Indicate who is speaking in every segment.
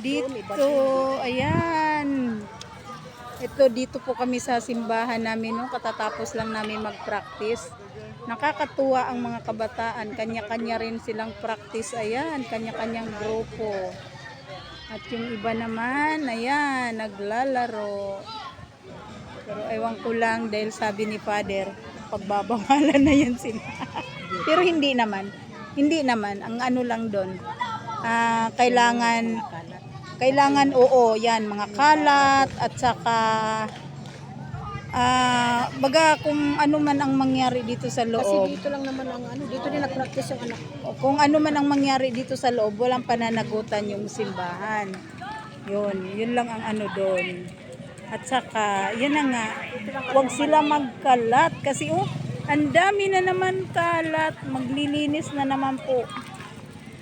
Speaker 1: Dito, ayan. Ito, dito po kami sa simbahan namin, no? katatapos lang namin mag-practice. Nakakatuwa ang mga kabataan, kanya-kanya rin silang practice, ayan, kanya-kanyang grupo. At yung iba naman, ayan, naglalaro. Pero ewan ko lang dahil sabi ni Father, pagbabawalan na yan sila. Pero hindi naman. Hindi naman. Ang ano lang doon, ah, kailangan, kailangan oo, yan, mga kalat at saka ah, baga kung ano man ang mangyari dito sa
Speaker 2: Kasi
Speaker 1: loob.
Speaker 2: dito lang naman ang ano, dito din nag-practice yung anak.
Speaker 1: Kung ano man ang mangyari dito sa loob, walang pananagutan yung simbahan. Yun, yun lang ang ano doon. At saka, yun na nga, huwag sila magkalat kasi oh, ang dami na naman kalat, maglilinis na naman po.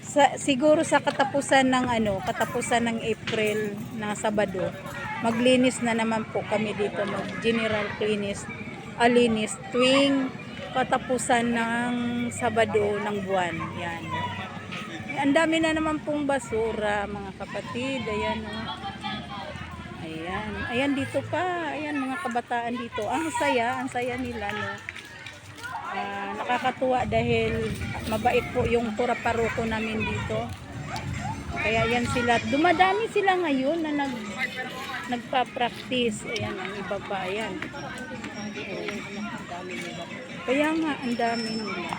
Speaker 1: Sa, siguro sa katapusan ng ano, katapusan ng April na Sabado, maglinis na naman po kami dito, mag general cleanis, alinis tuwing katapusan ng Sabado ng buwan. Yan. Ang dami na naman pong basura, mga kapatid. Ayan, oh. Ayan. Ayan dito pa. Ayan, mga kabataan dito. Ang saya, ang saya nila, no. Ah, nakakatuwa dahil mabait po yung pura paroko namin dito. Kaya yan sila. Dumadami sila ngayon na nag nagpa-practice. Ayan, ang iba pa. Ayan. Kaya nga, ang dami nila.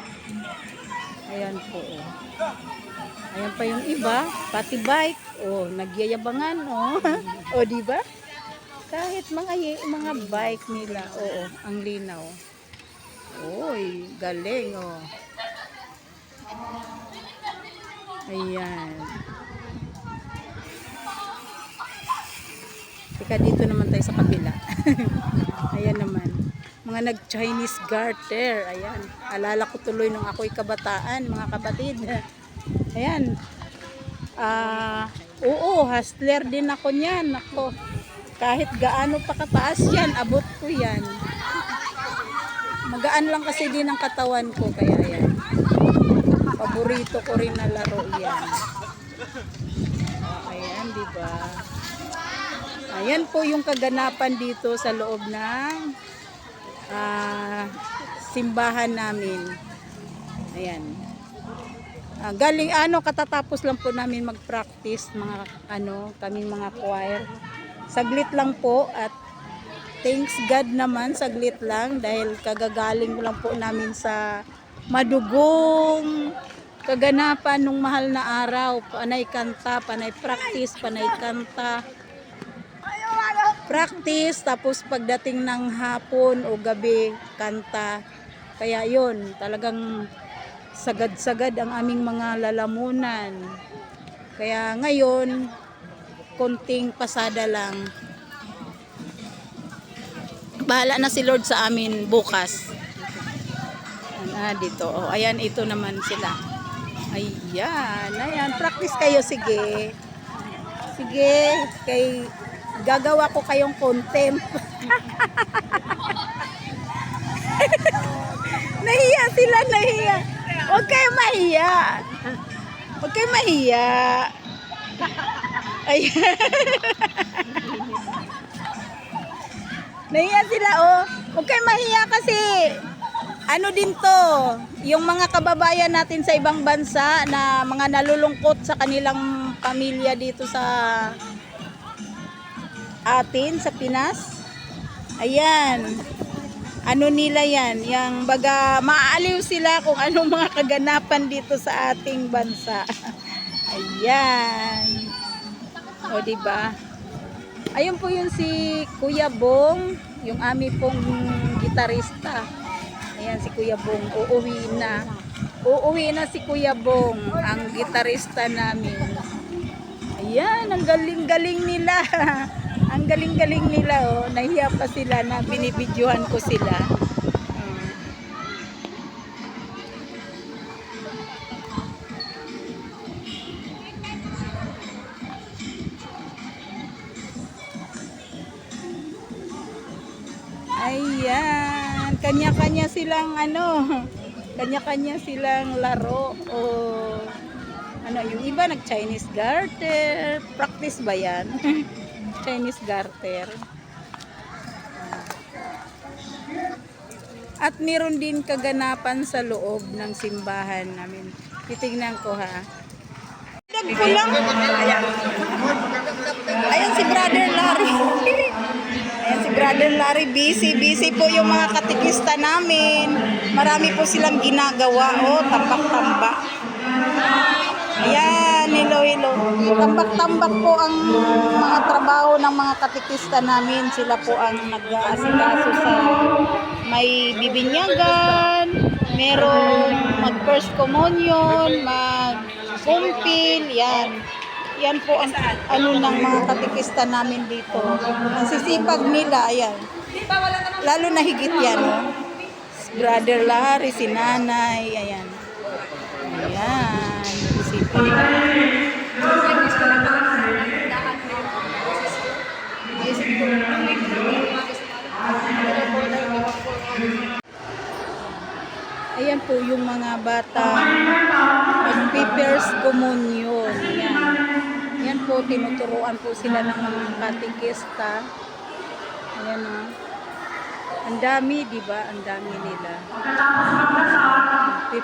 Speaker 1: Ayan po. Oh. Ayan pa yung iba, pati bike. Oh, nagyayabangan, oh. oh, di ba? Kahit mga mga bike nila, oo, ang linaw. Oy, galing, oh. Ayan. Teka, dito naman tayo sa kabila. Ayan naman. Mga nag-Chinese garter. Ayan. Alala ko tuloy nung ako'y kabataan, mga kapatid. Ayan. Ah, oo, hustler din ako niyan. Ako, kahit gaano pa kataas yan, abot ko yan. Magaan lang kasi din ang katawan ko, kaya yan. Paborito ko rin na laro yan. Ayan, di ba? Ayan po yung kaganapan dito sa loob ng ah, simbahan namin. Ayan. Ah, galing ano katatapos lang po namin mag-practice mga ano, kaming mga choir. Saglit lang po at thanks God naman saglit lang dahil kagagaling lang po namin sa madugong kaganapan nung mahal na araw. Panay kanta, panay practice, panay kanta. Practice tapos pagdating ng hapon o gabi kanta. Kaya yon talagang sagad-sagad ang aming mga lalamunan. Kaya ngayon konting pasada lang bahala na si Lord sa amin bukas ah, dito oh, ayan ito naman sila ayan ayan practice kayo sige sige kay gagawa ko kayong contempt. nahiya sila, nahiya. Huwag kayo mahiya. Huwag kayo mahiya. Ay. nahiya sila, oh. Huwag kayo mahiya kasi ano din to, yung mga kababayan natin sa ibang bansa na mga nalulungkot sa kanilang pamilya dito sa atin sa Pinas. Ayan. Ano nila yan? Yang baga maaaliw sila kung anong mga kaganapan dito sa ating bansa. Ayan. O di ba? Ayun po yun si Kuya Bong, yung ami pong gitarista. Ayan si Kuya Bong, uuwi na. Uuwi na si Kuya Bong, ang gitarista namin. Ayan, ang galing-galing nila. ang galing-galing nila, oh. Nahiya pa sila na binibidyohan ko sila. Silang ano, kanya-kanya silang laro. Oh. Ano, yung iba nag-Chinese garter. Practice ba yan? Chinese garter. At meron din kaganapan sa loob ng simbahan namin. Titignan ko ha. Dag ko lang. Ayan si Brother Larry. Brother Larry. Busy, busy po yung mga katikista namin. Marami po silang ginagawa. Oh, tambak-tambak. Ayan, hello, hello. Tambak-tambak po ang mga trabaho ng mga katikista namin. Sila po ang nag-aasikaso sa may bibinyagan, merong mag-first communion, mag-kumpil, yan. Yan po ang ano ng mga katikista namin dito. Ang sisipag nila, ayan. Lalo na higit yan, oh. Brother Larry, si nanay, ayan. Ayan, sisipag. Ayan po yung mga bata mag-first communion. Po, tinuturuan po sila ng mga katikista. Ayan o. Ang dami, di ba? Ang dami nila.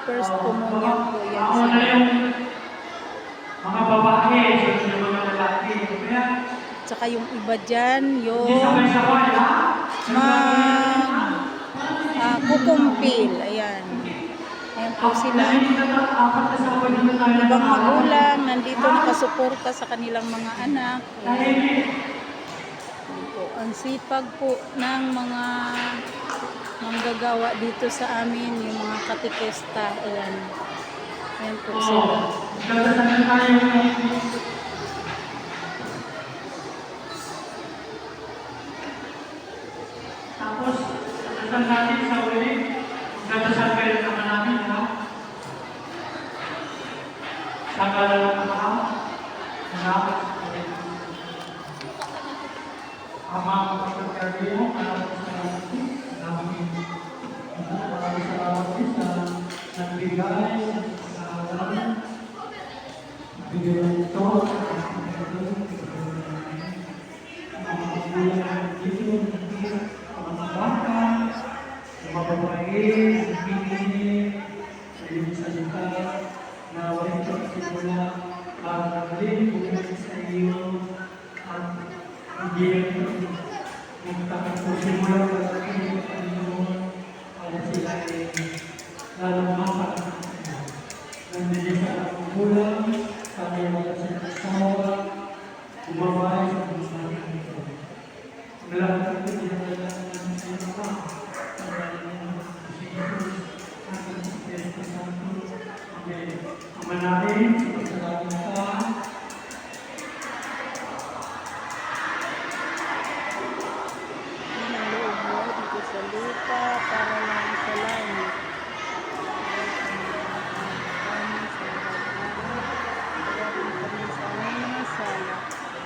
Speaker 1: First communion po yan sila.
Speaker 3: Mga babae, sa mga lalaki.
Speaker 1: Tsaka yung iba dyan, yung mag ah, kukumpil. Po sila. Ibang magulang nandito nakasuporta sa kanilang mga anak. Po. Ang sipag po ng mga manggagawa dito sa amin, yung mga katikesta. Ayan. Ayan po sila.
Speaker 3: Dadasalan tayo. Tapos, dasal natin sa uli. Dadasal kayo naman namin, ha? Sa ngalan ng Ama, Anak, Ama, kapagkari mo, anak sa namin. Maraming salamat din sa nagbigay sa alam. Bigyan ito. Mga Amen. Ama namin, sa pagsalamat ka,
Speaker 1: ang loob mo dito para sa langit.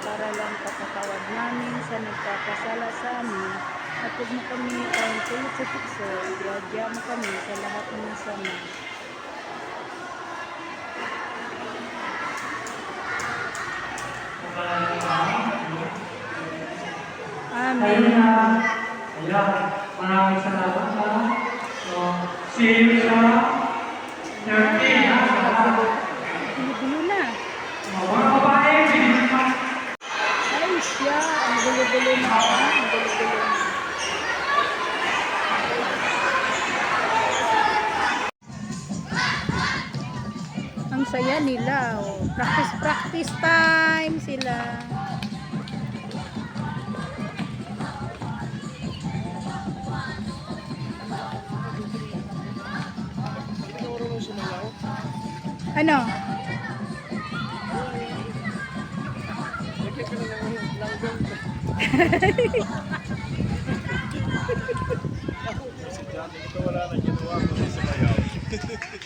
Speaker 1: Para lang kapatawad namin sa nagkakasala sa amin at huwag mo kami ang tulad sa tukso at iadya mo kami sa lahat ng sama. Amen.
Speaker 3: Ayan, maraming salamat ha. So, see you sa 13 ha. sa lahat.
Speaker 1: Gulo-gulo na.
Speaker 3: Mga babae,
Speaker 1: Ay, siya. Ang gulo-gulo na. Ang gulo-gulo na. Ang saya nila. Oh. Practice, practice time sila. Ano?
Speaker 4: Ito wala na ginawa ko sa bayaw.